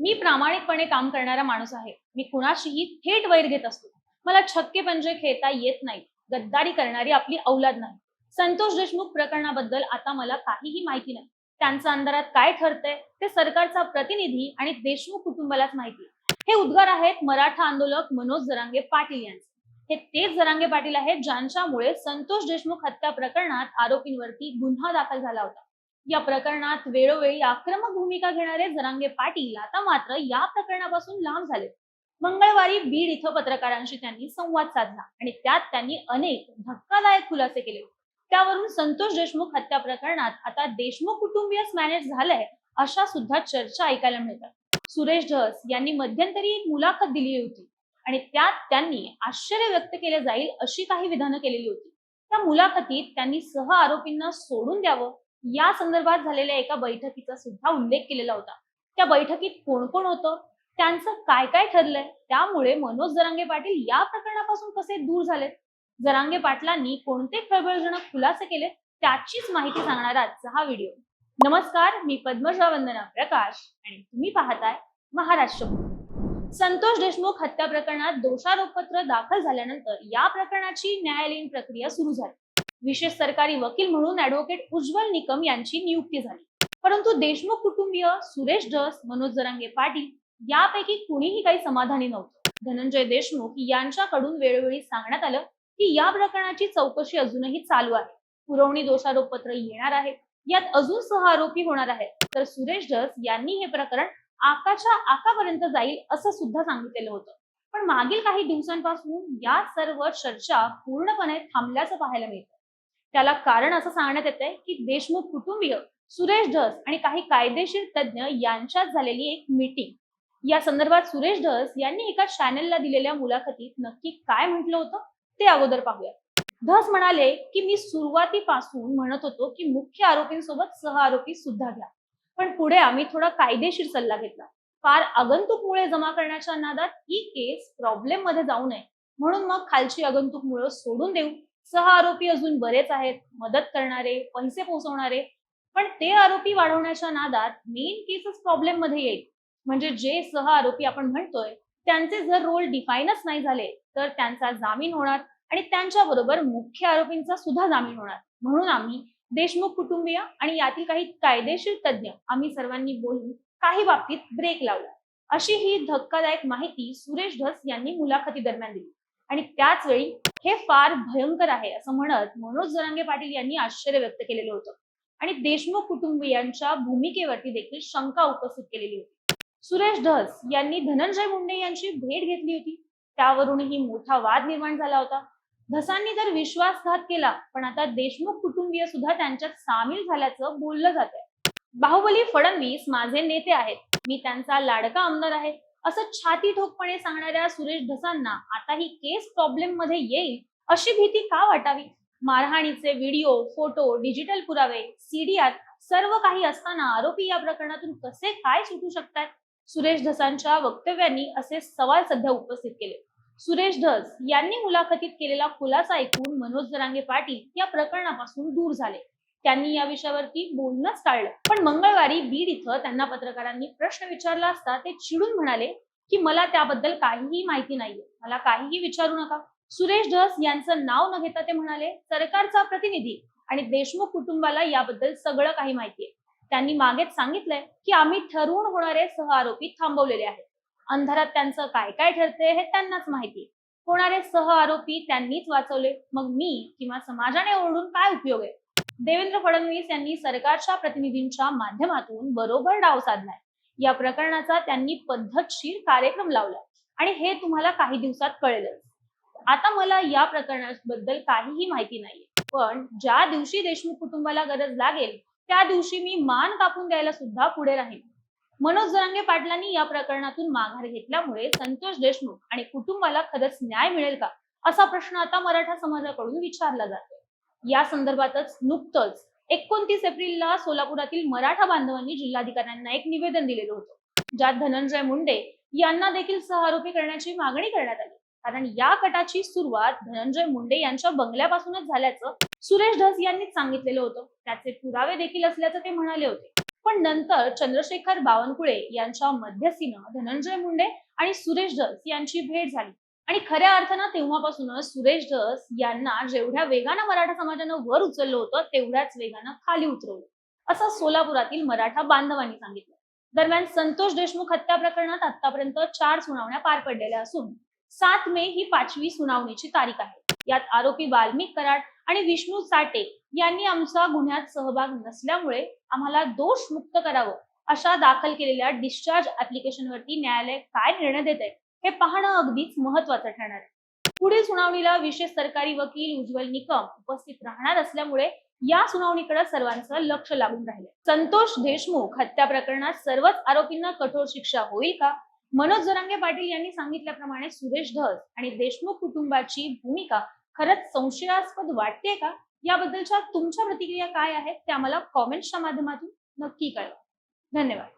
मी प्रामाणिकपणे काम करणारा माणूस आहे. मी कुणाशीही थेट वैर घेत असतो. मला छक्के पंजे खेळता येत नाही. गद्दारी करणारी आपली औलाद नाही. संतोष देशमुख प्रकरणाबद्दल आता मला काहीही माहिती नाही. त्यांचा अंधारात काय ठरतंय ते सरकारचा प्रतिनिधी आणि देशमुख कुटुंबालाच माहिती हे उद्गार आहेत मराठा आंदोलक मनोज जरांगे पाटील यांचे. हे तेच जरांगे पाटील आहेत ज्यांच्यामुळे संतोष देशमुख हत्या प्रकरणात आरोपींवरती गुन्हा दाखल झाला होता. या प्रकरणात वेळोवेळी आक्रमक भूमिका घेणारे जरांगे पाटील आता मात्र या प्रकरणापासून लांब झाले. मंगळवारी बीड इथं पत्रकारांशी त्यांनी संवाद साधला आणि त्यात त्यांनी अनेक धक्कादायक खुलासे केले. त्यावरून संतोष देशमुख हत्या प्रकरणात आता देशमुख कुटुंबीयच मॅनेज झालंय अशा सुद्धा चर्चा ऐकायला मिळतात. सुरेश धस यांनी मध्यंतरी एक मुलाखत दिली होती आणि त्यात त्यांनी आश्चर्य व्यक्त केले जाईल अशी काही विधानं केलेली होती. त्या मुलाखतीत त्यांनी सह आरोपींना सोडून द्यावं या संदर्भात झालेल्या एका बैठकीचा सुद्धा उल्लेख केलेला होता. त्या बैठकीत कोण कोण होतं? त्यांचं काय काय ठरलंय? त्यामुळे मनोज जरांगे पाटील या प्रकरणापासून कसे दूर झालेत? जरांगे पाटलांनी कोणते खळबळजनक खुलासे केले त्याचीच माहिती सांगणारा आजचा हा व्हिडिओ. नमस्कार मी पद्मजा वंदना प्रकाश आणि तुम्ही पाहताय महाराष्ट्र. संतोष देशमुख हत्या प्रकरणात दोषारोपपत्र दाखल झाल्यानंतर या प्रकरणाची न्यायालयीन प्रक्रिया सुरू झाली. विशेष सरकारी वकील म्हणून ऍडव्होकेट उज्ज्वल निकम यांची नियुक्ती झाली. परंतु देशमुख कुटुंबीय सुरेश धस मनोज जरांगे पाटील यापैकी कुणीही काही समाधानी नव्हतं. धनंजय देशमुख यांच्याकडून वेळोवेळी सांगण्यात आलं की या प्रकरणाची चौकशी अजूनही चालू आहे. पुरवणी दोषारोपपत्र येणार आहे. यात अजून सह आरोपी होणार आहेत. तर सुरेश धस यांनी हे प्रकरण आकाच्या आकापर्यंत जाईल असं सुद्धा सांगितलेलं होतं. पण मागील काही दिवसांपासून या सर्व चर्चा पूर्णपणे थांबल्याचं पाहायला मिळतं. त्याला कारण असं सांगण्यात येतंय की देशमुख कुटुंबीय सुरेश धस आणि काही कायदेशीर तज्ज्ञ यांच्यात झालेली एक मीटिंग या संदर्भात सुरेश धस यांनी एका चॅनलला दिलेल्या मुलाखतीत नक्की काय म्हटलं होतं ते अगोदर पाहूया धस म्हणाले की मी सुरुवातीपासून म्हणत होतो की मुख्य आरोपींसोबत सह आरोपी सुद्धा घ्या. पण पुढे आम्ही थोडा कायदेशीर सल्ला घेतला. फार आगंतुक मुळे जमा करण्याच्या नादात ही केस प्रॉब्लेममध्ये जाऊ नये. म्हणून मग खालची आगंतुक मुळे सोडून देऊ. सहा आरोपी अजून बरेच आहेत मदत करणारे पैसे पोहोचवणारे पण ते आरोपी वाढवण्याच्या नादात मेन केसच प्रॉब्लेममध्ये येईल. म्हणजे जे सह आरोपी आपण म्हणतोय त्यांचे जर रोल डिफाईनच नाही झाले तर त्यांचा जामीन होणार आणि त्यांच्या बरोबर मुख्य आरोपींचा सुद्धा जामीन होणार. म्हणून आम्ही देशमुख कुटुंबीय आणि यातील काही कायदेशीर तज्ज्ञ आम्ही सर्वांनी बोलून काही बाबतीत ब्रेक लावला अशी ही धक्कादायक माहिती सुरेश धस यांनी मुलाखती दरम्यान दिली. आणि त्याच वेळी हे फार भयंकर आहे असं म्हणत मनोज जरांगे पाटील यांनी आश्चर्य व्यक्त केलेलं होतं. आणि देशमुख कुटुंबियांच्या भूमिकेवरती देखील शंका उपस्थित केलेली होती. सुरेश धस यांनी धनंजय मुंडे यांची भेट घेतली होती. त्यावरूनही मोठा वाद निर्माण झाला होता. धसांनी तर विश्वासघात केला पण आता देशमुख कुटुंबीय सुद्धा त्यांच्यात सामील झाल्याचं बोललं जात आहे बाहुबली फडणवीस माझे नेते आहेत. मी त्यांचा लाडका आमदार आहे. असं छाती ठोकपणे सांगणाऱ्या सुरेश धसांना आता ही केस प्रॉब्लेममध्ये येईल अशी भीती का वाटावी? मारहाणीचे व्हिडिओ फोटो डिजिटल पुरावे सीडीआर सर्व काही असताना आरोपी या प्रकरणातून कसे काय सुटू शकतात? सुरेश धसांच्या वक्तव्यांनी असे सवाल सध्या उपस्थित केले. सुरेश धस यांनी मुलाखतीत केलेला खुलासा ऐकून मनोज जरांगे पाटील या प्रकरणापासून दूर झाले. त्यांनी या विषयावरती बोलणंच टाळलं. पण मंगळवारी बीड इथं त्यांना पत्रकारांनी प्रश्न विचारला असता ते चिडून म्हणाले की मला त्याबद्दल काहीही माहिती नाहीये. मला काहीही विचारू नका. सुरेश धस यांचं नाव न घेता ते म्हणाले सरकारचा प्रतिनिधी आणि देशमुख कुटुंबाला याबद्दल सगळं काही माहितीये. त्यांनी मागेच सांगितलंय की आम्ही ठरवून होणारे सह आरोपी थांबवलेले आहेत. अंधारात त्यांचं काय काय ठरते हे त्यांनाच माहिती होणारे सह आरोपी त्यांनीच वाचवले. मग मी किंवा समाजाने ओरडून काय उपयोग आहे? देवेंद्र फडणवीस यांनी सरकारच्या प्रतिनिधींच्या माध्यमातून बरोबर डाव साधलाय. या प्रकरणाचा त्यांनी पद्धतशीर कार्यक्रम लावलाय. आणि हे तुम्हाला काही दिवसात कळेलच. आता मला या प्रकरणाबद्दल काहीही माहिती नाहीये. पण ज्या दिवशी देशमुख कुटुंबाला गरज लागेल त्या दिवशी मी मान कापून द्यायला सुद्धा पुढे राहील मनोज जरांगे पाटलांनी या प्रकरणातून माघार घेतल्यामुळे संतोष देशमुख आणि कुटुंबाला खरंच न्याय मिळेल का? असा प्रश्न आता मराठा समाजाकडून विचारला जातो या संदर्भातच नुकतंच एकोणतीस एप्रिलला सोलापुरातील मराठा बांधवांनी जिल्हाधिकाऱ्यांना एक निवेदन दिलेलं होतं ज्यात धनंजय मुंडे यांना देखील सहआरोपी करण्याची मागणी करण्यात आली. कारण या कटाची सुरुवात धनंजय मुंडे यांच्या बंगल्यापासूनच झाल्याचं सुरेश धस यांनीच सांगितलेलं होतं. त्याचे पुरावे देखील असल्याचं ते म्हणाले होते. पण नंतर चंद्रशेखर बावनकुळे यांच्या मध्यस्थीनं धनंजय मुंडे आणि सुरेश धस यांची भेट झाली. आणि खऱ्या अर्थानं तेव्हापासूनच सुरेश धस यांना जेवढ्या वेगानं मराठा समाजानं वर उचललं होतं तेवढ्याच वेगानं खाली उतरवलं. असं सोलापुरातील मराठा बांधवांनी सांगितलं. दरम्यान संतोष देशमुख हत्या प्रकरणात आतापर्यंत चार सुनावण्या पार पडलेल्या असून सात मे ही पाचवी सुनावणीची तारीख आहे. यात आरोपी वाल्मिक कराड आणि विष्णू साटे यांनी आमचा गुन्ह्यात सहभाग नसल्यामुळे आम्हाला दोष मुक्त करावं अशा दाखल केलेल्या डिस्चार्ज ऍप्लिकेशनवरती न्यायालय काय निर्णय देत आहे हे पाहणं अगदीच महत्वाचं ठरणार आहे. पुढील सुनावणीला विशेष सरकारी वकील उज्ज्वल निकम उपस्थित राहणार असल्यामुळे या सुनावणीकडे सर्वांचं लक्ष लागून राहिले संतोष देशमुख हत्या प्रकरणात सर्वच आरोपींना कठोर शिक्षा होईल का? मनोज जरांगे पाटील यांनी सांगितल्याप्रमाणे सुरेश धस आणि देशमुख कुटुंबाची भूमिका खरंच संशयास्पद वाटते का? याबद्दलच्या तुमच्या प्रतिक्रिया काय आहेत त्या मला कॉमेंट्सच्या माध्यमातून नक्की कळवा. धन्यवाद.